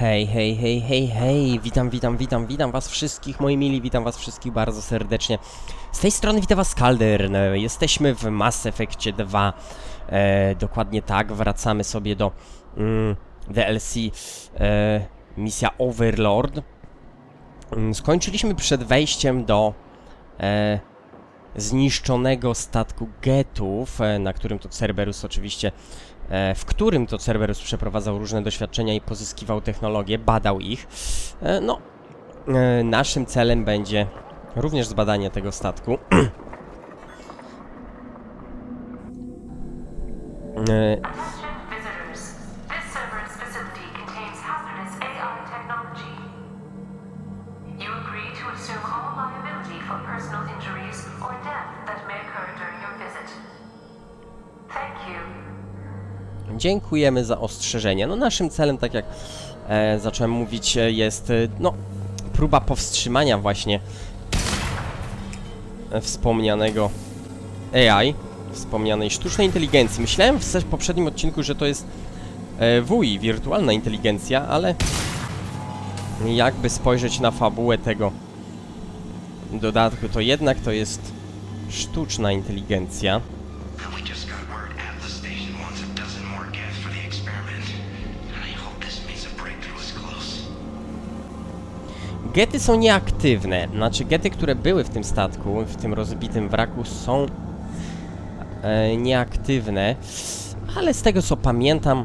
Hej, hej, hej, hej, hej, witam, witam, witam, witam was wszystkich, moi mili, witam was wszystkich bardzo serdecznie. Z tej strony witam was Kaldern, E, jesteśmy w Mass Effectie 2, e, dokładnie tak, wracamy sobie do mm, DLC e, misja Overlord. Mm, skończyliśmy przed wejściem do e, zniszczonego statku Getów, e, na którym to Cerberus oczywiście w którym to Cerberus przeprowadzał różne doświadczenia i pozyskiwał technologie, badał ich. E, No, e, naszym celem będzie również zbadanie tego statku. E. Thank you. Dziękujemy za ostrzeżenie. No naszym celem, tak jak e, zacząłem mówić, e, jest e, no, próba powstrzymania właśnie wspomnianego AI, wspomnianej sztucznej inteligencji. Myślałem w poprzednim odcinku, że to jest e, WI, wirtualna inteligencja, ale jakby spojrzeć na fabułę tego dodatku, to jednak to jest sztuczna inteligencja. We just got word Atlas Station wants a dozen more gas for the experiment. And I hope this means a breakthrough is close. Gety są nieaktywne, znaczy gety, które były w tym statku, w tym rozbitym wraku są e, nieaktywne, ale z tego co pamiętam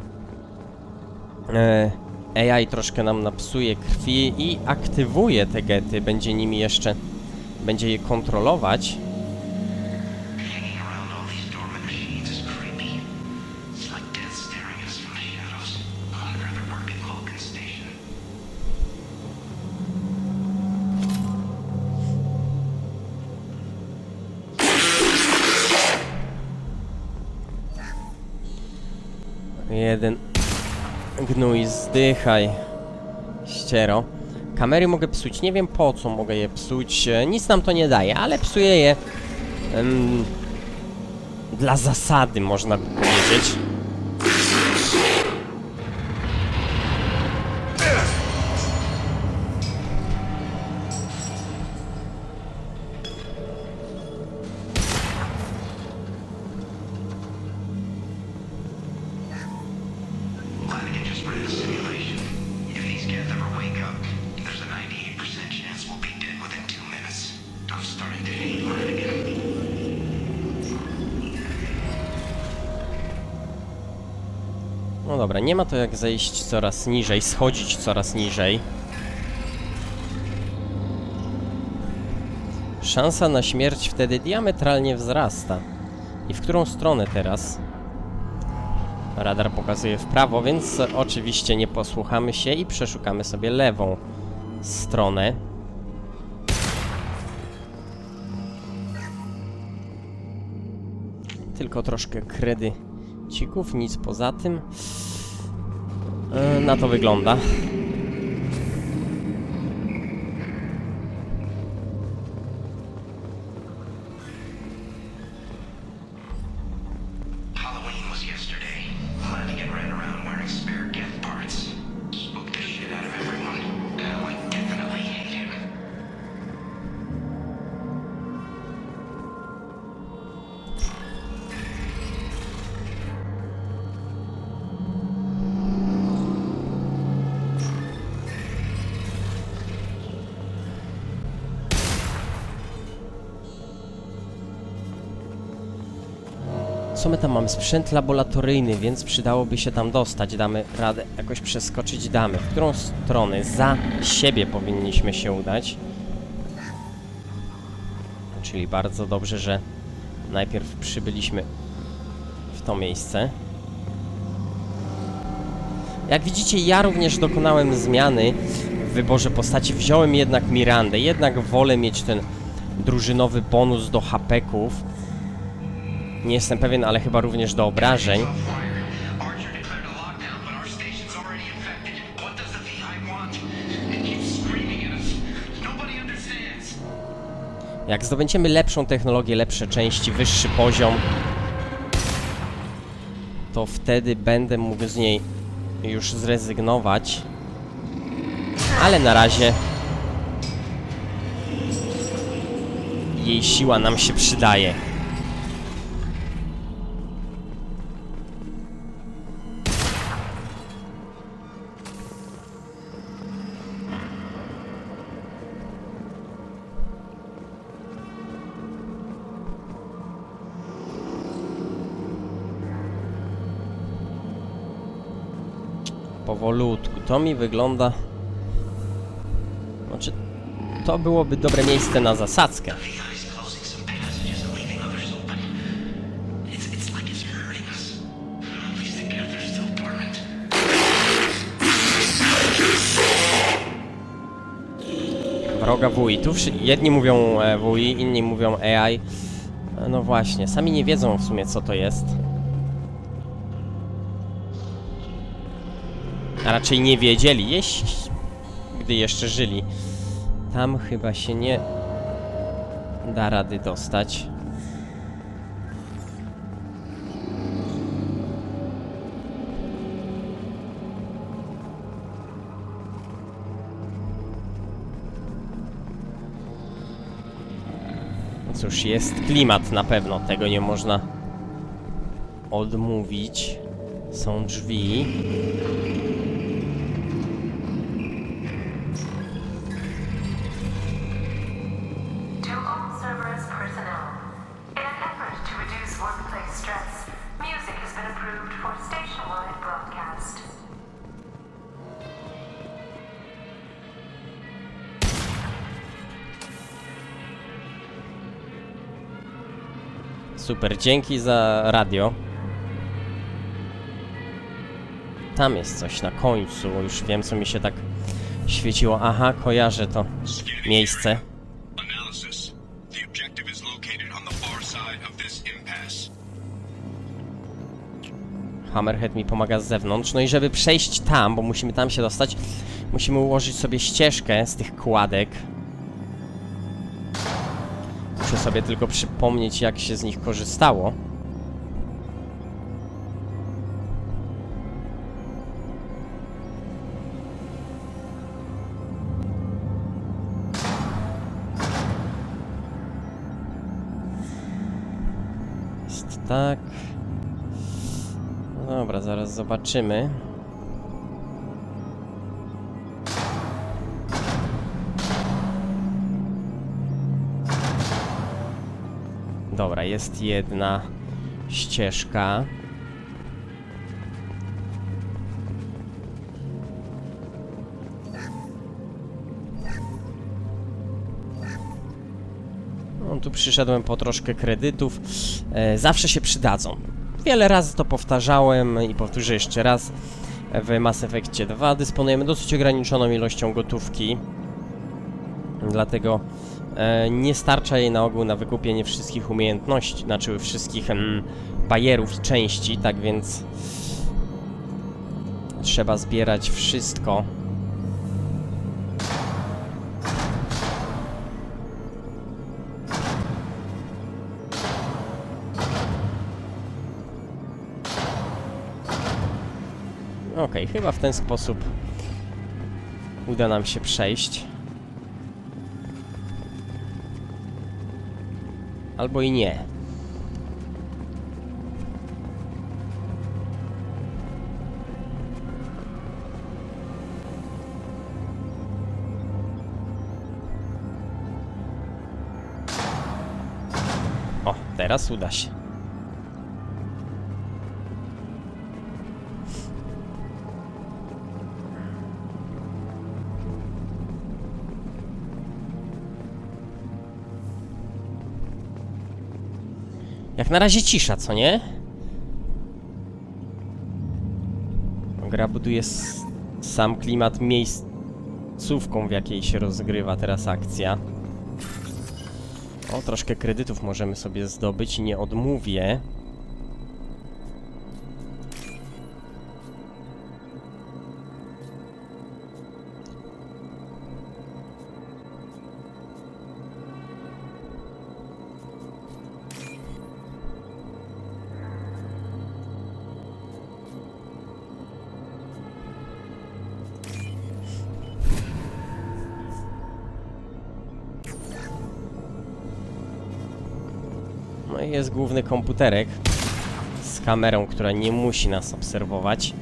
e, AI troszkę nam napsuje krwi i aktywuje te gety, będzie nimi jeszcze, będzie je kontrolować. Gnój, zdychaj, ściero. Kamery mogę psuć, nie wiem po co mogę je psuć, e, nic nam to nie daje, ale psuję je em, dla zasady, można by powiedzieć. Dobra, nie ma to jak zejść coraz niżej, schodzić coraz niżej. Szansa na śmierć wtedy diametralnie wzrasta. I w którą stronę teraz? Radar pokazuje w prawo, więc oczywiście nie posłuchamy się i przeszukamy sobie lewą stronę. Tylko troszkę kredycików, nic poza tym. E, Na to wygląda. Co my tam mamy? Sprzęt laboratoryjny, więc przydałoby się tam dostać. Damy radę jakoś przeskoczyć damy. W którą stronę? Za siebie powinniśmy się udać. Czyli bardzo dobrze, że najpierw przybyliśmy w to miejsce. Jak widzicie, ja również dokonałem zmiany w wyborze postaci. Wziąłem jednak Mirandę. Jednak wolę mieć ten drużynowy bonus do hapeków. Nie jestem pewien, ale chyba również do obrażeń. Jak zdobędziemy lepszą technologię, lepsze części, wyższy poziom, to wtedy będę mógł z niej już zrezygnować. Ale na razie jej siła nam się przydaje. Powolutku. To mi wygląda... Znaczy, to byłoby dobre miejsce na zasadzkę. Wroga WI. Tu jedni mówią e, WI, inni mówią AI. E, No właśnie, sami nie wiedzą w sumie co to jest. A raczej nie wiedzieli, jeśli... gdy jeszcze żyli. Tam chyba się nie da rady dostać. Cóż, jest klimat na pewno, tego nie można odmówić. Są drzwi. To all Cerberus personnel, Tam jest coś na końcu, już wiem co mi się tak świeciło. Aha, kojarzę to miejsce. Hammerhead mi pomaga z zewnątrz. No i żeby przejść tam, bo musimy tam się dostać, musimy ułożyć sobie ścieżkę z tych kładek. Muszę sobie tylko przypomnieć, jak się z nich korzystało. Zobaczymy. Dobra, jest jedna ścieżka. No, tu przyszedłem po troszkę kredytów. E, zawsze się przydadzą. Wiele razy to powtarzałem i powtórzę jeszcze raz. W Mass Effectie 2 dysponujemy dosyć ograniczoną ilością gotówki. Dlatego e, nie starcza jej na ogół na wykupienie wszystkich umiejętności, znaczy wszystkich em, bajerów i części, tak więc trzeba zbierać wszystko. Okej, chyba w ten sposób uda nam się przejść. Albo i nie. O, teraz uda się. Jak na razie cisza, co nie? Gra buduje sam klimat miejscówką, w jakiej się rozgrywa teraz akcja. O, troszkę kredytów możemy sobie zdobyć i nie odmówię. Jest główny komputerek z kamerą, która nie musi nas obserwować.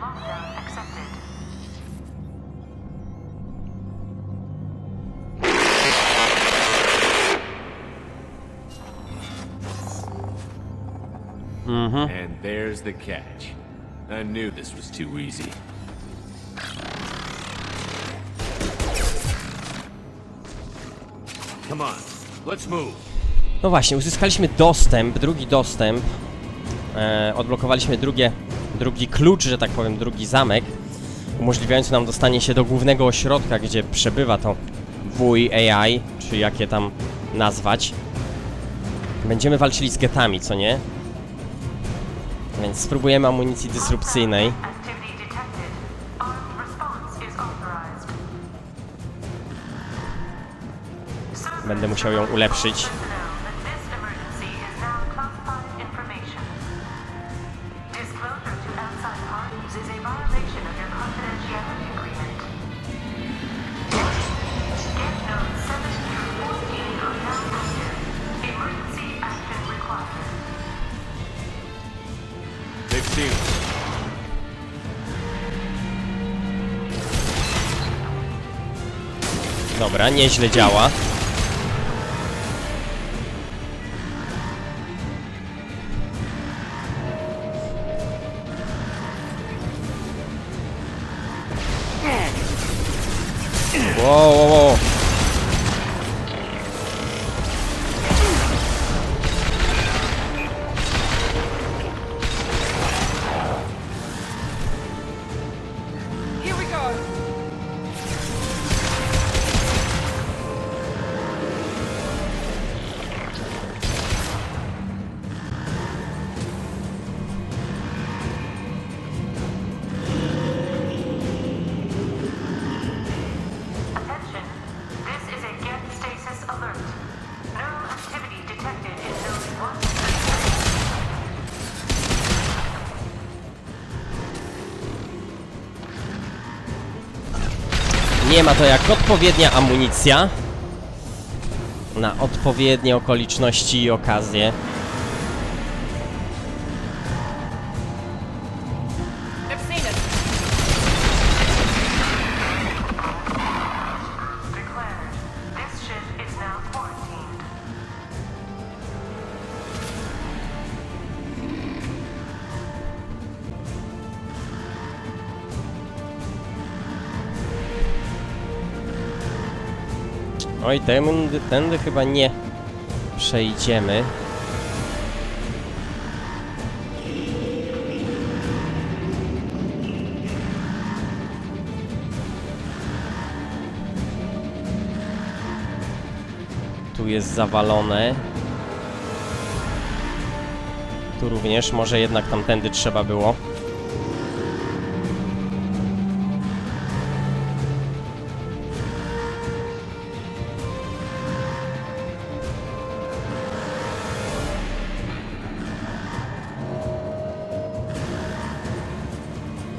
Lockdown accepted. And there's the catch. I knew this was too easy. No właśnie, uzyskaliśmy dostęp, drugi dostęp. E, odblokowaliśmy drugie, drugi klucz, że tak powiem, drugi zamek, umożliwiający nam dostanie się do głównego ośrodka, gdzie przebywa to wuj AI, czy jakie tam nazwać. Będziemy walczyli z getami, co nie? Więc spróbujemy amunicji dysrupcyjnej. Required. They've seen us. Dobra, nieźle działa. 와와와. Nie ma to jak odpowiednia amunicja na odpowiednie okoliczności i okazje. Oj, tędy, tędy chyba nie przejdziemy. Tu jest zawalone. Tu również, może jednak tamtędy trzeba było.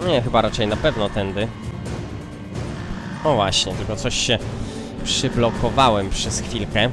Nie, chyba raczej na pewno tędy. O właśnie, tylko coś się przyblokowałem przez chwilkę.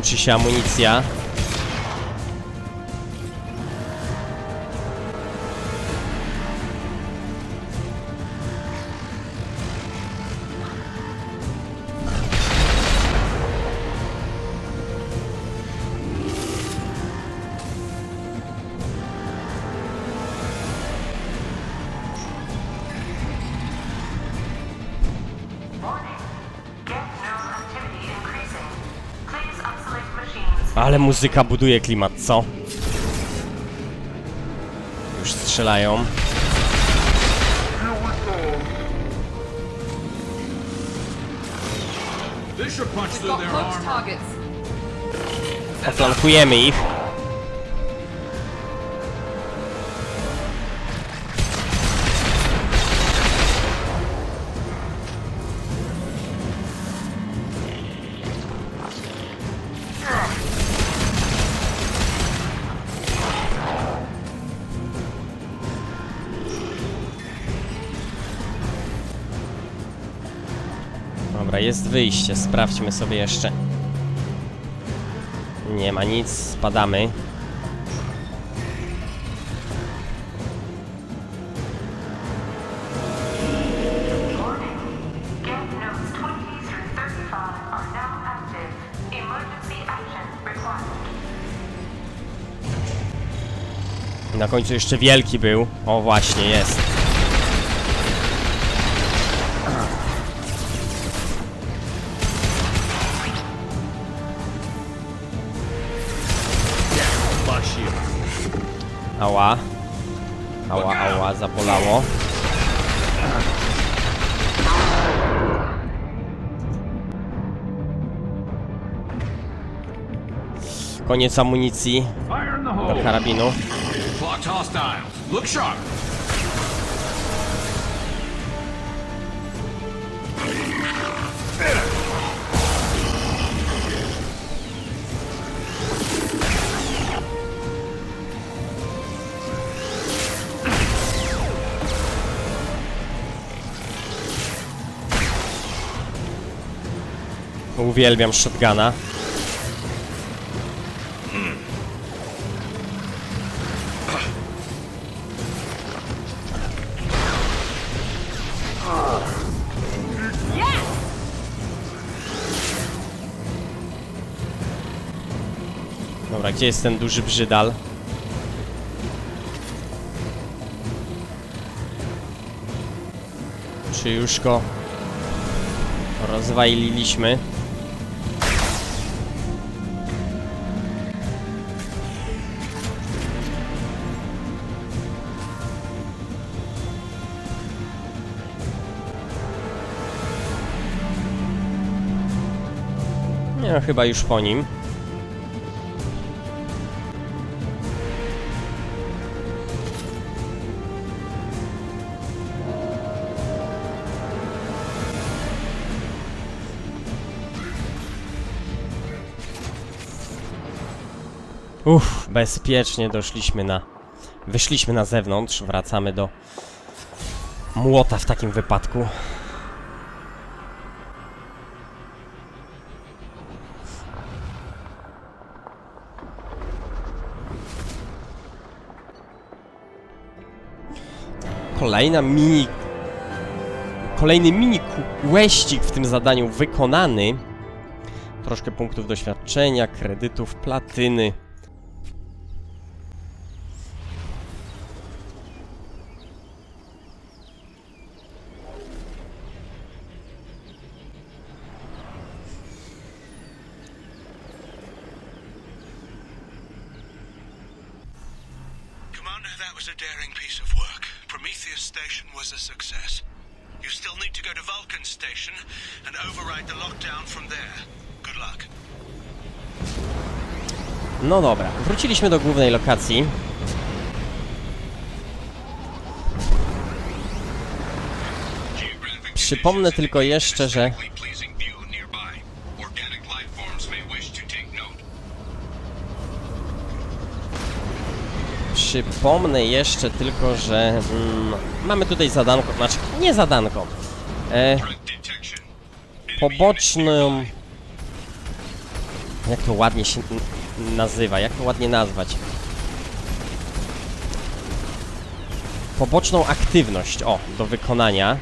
Kończy się amunicja. Ale muzyka buduje klimat, co? Już strzelają. Oflankujemy ich. Jest wyjście. Sprawdźmy sobie jeszcze. Nie ma nic, spadamy. Warning. Gap nodes 20 through 35 are now active. Emergency action required. Na końcu jeszcze wielki był. O, właśnie, jest. Koniec amunicji do karabinu. Uwielbiam shotguna. Gdzie jest ten duży brzydal? Czy już go rozwaliliśmy? Nie, no, chyba już po nim. Uff, bezpiecznie doszliśmy na... Wyszliśmy na zewnątrz, wracamy do młota w takim wypadku. Kolejna mini... Kolejny mini questik w tym zadaniu wykonany. Troszkę punktów doświadczenia, kredytów, platyny. Wróciliśmy do głównej lokacji. Przypomnę tylko jeszcze, że. Przypomnę jeszcze tylko, że mm, mamy tutaj zadanko, znaczy nie zadanko. E, poboczną... Jak to ładnie się nazywa? Jak to ładnie nazwać? Poboczną aktywność, o, do wykonania.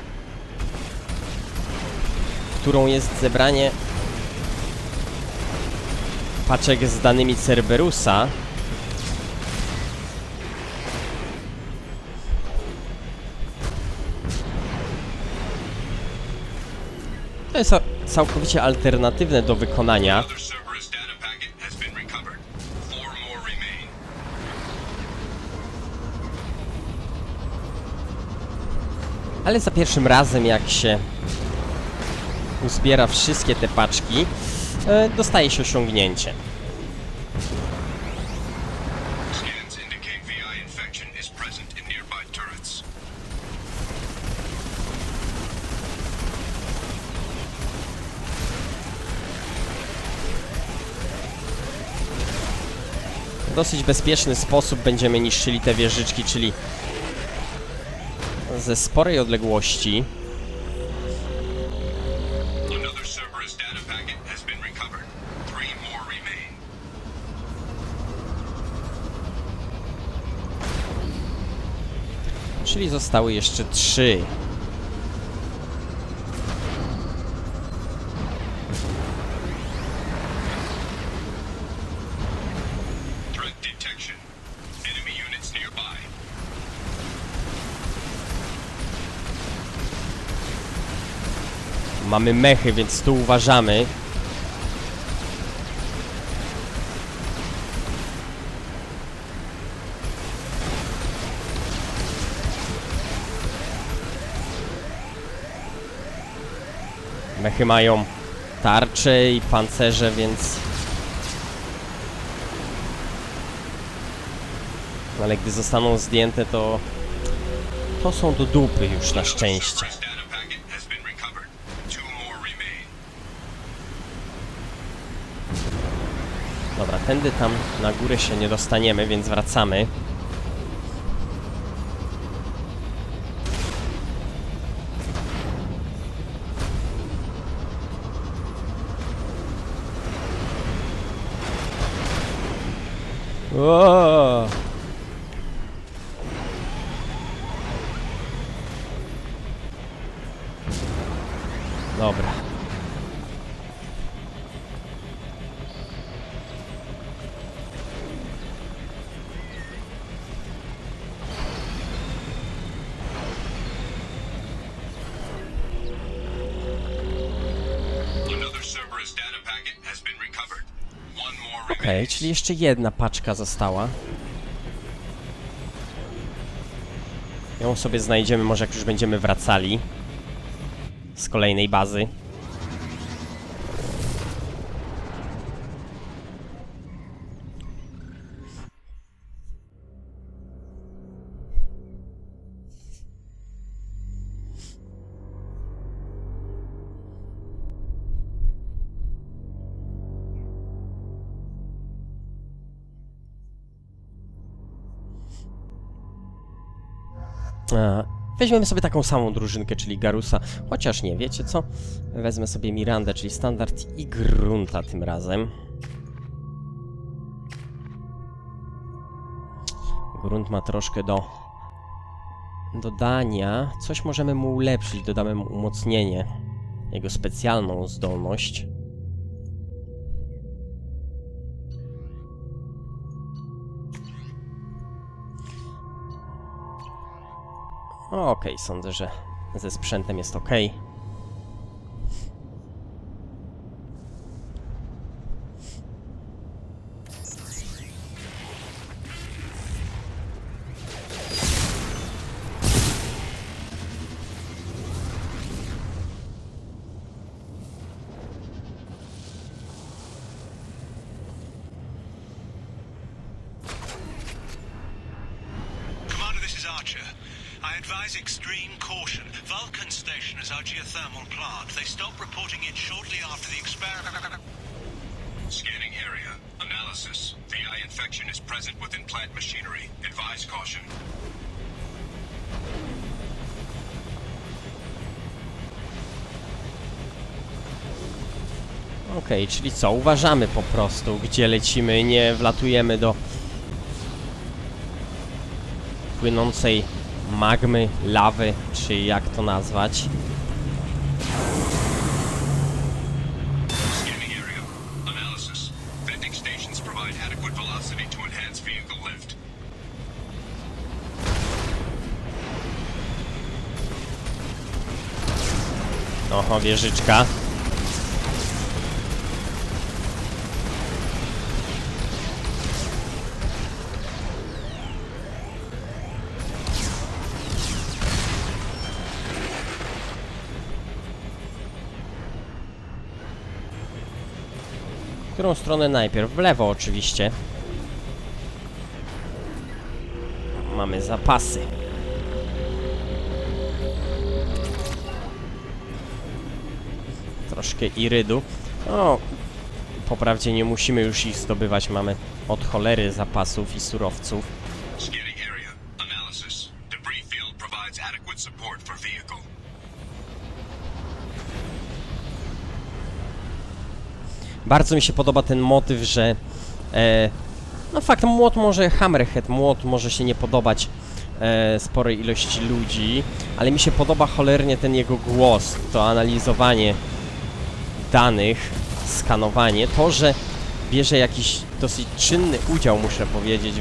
Którą jest zebranie paczek z danymi Cerberusa. To jest całkowicie alternatywne do wykonania. Ale za pierwszym razem jak się uzbiera wszystkie te paczki, e, dostaje się osiągnięcie. Dosyć bezpieczny sposób będziemy niszczyli te wieżyczki, czyli ze sporej odległości. Czyli zostały jeszcze trzy. Mamy mechy, więc tu uważamy. Mechy mają tarcze i pancerze, więc... Ale gdy zostaną zdjęte, to... To są do dupy już na szczęście. Tędy tam na górę się nie dostaniemy, więc wracamy. O! Czyli jeszcze jedna paczka została. Ją sobie znajdziemy, może jak już będziemy wracali z kolejnej bazy. Weźmiemy sobie taką samą drużynkę, czyli Garusa. Chociaż nie, wiecie co? Wezmę sobie Mirandę, czyli standard i Grunta tym razem. Grunt ma troszkę do dodania. Coś możemy mu ulepszyć, dodamy mu umocnienie. Jego specjalną zdolność. Okej, sądzę, że ze sprzętem jest ok. Advise extreme caution. Vulcan Station is our geothermal plant. They stopped reporting in shortly after the experiment. Scanning area. Analysis. VI infection is present within plant machinery. Advise caution. Okej, czyli co? Uważamy po prostu, gdzie lecimy, nie wlatujemy do płynącej magmy, lawy, czy jak to nazwać. Scanning area. Którą stronę najpierw? W lewo oczywiście. Mamy zapasy. Troszkę irydu. O, poprawdzie nie musimy już ich zdobywać. Mamy od cholery zapasów i surowców. Analysis. Field for. Bardzo mi się podoba ten motyw, że e, no fakt, młot może, Hammerhead młot może się nie podobać e, sporej ilości ludzi, ale mi się podoba cholernie ten jego głos, to analizowanie danych, skanowanie, to, że bierze jakiś dosyć czynny udział, muszę powiedzieć,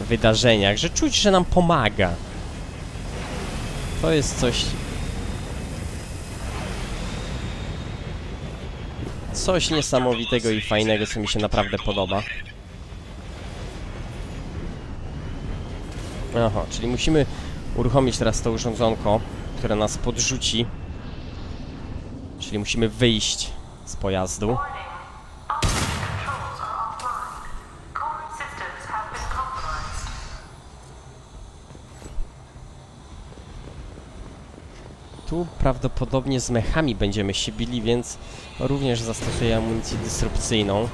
w wydarzeniach, że czuć, że nam pomaga. To jest coś coś niesamowitego i fajnego, co mi się naprawdę podoba. Aha, czyli musimy uruchomić teraz to urządzonko, które nas podrzuci. Czyli musimy wyjść z pojazdu. Tu prawdopodobnie z mechami będziemy się bili, więc również zastosuję amunicję dysrupcyjną.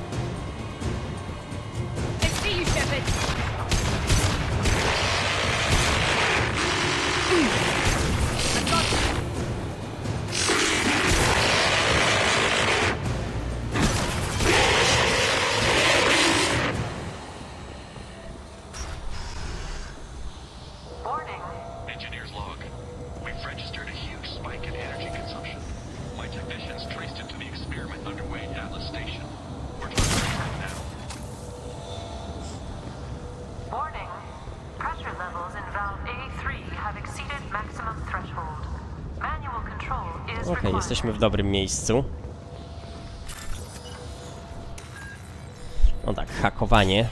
Okej, required. jesteśmy w dobrym miejscu. No tak, hakowanie.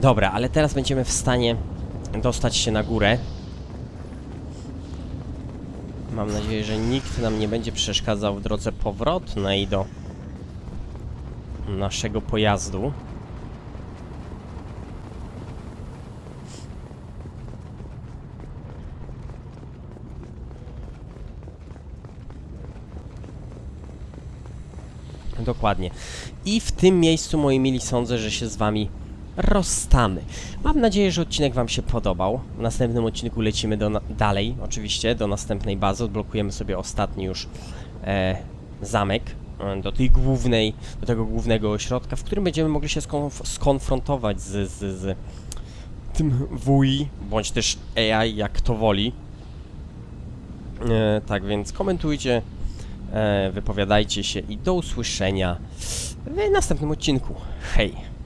Dobra, ale teraz będziemy w stanie dostać się na górę. Mam nadzieję, że nikt nam nie będzie przeszkadzał w drodze powrotnej do naszego pojazdu. Dokładnie. I w tym miejscu, moi mili, sądzę, że się z wami rozstamy. Mam nadzieję, że odcinek wam się podobał. W następnym odcinku lecimy do dalej, oczywiście, do następnej bazy. Odblokujemy sobie ostatni już e, zamek e, do tej głównej, do tego głównego ośrodka, w którym będziemy mogli się skonf- skonfrontować z, z, z tym WI, bądź też AI, jak kto woli. E, tak więc komentujcie, e, wypowiadajcie się i do usłyszenia w następnym odcinku. Hej!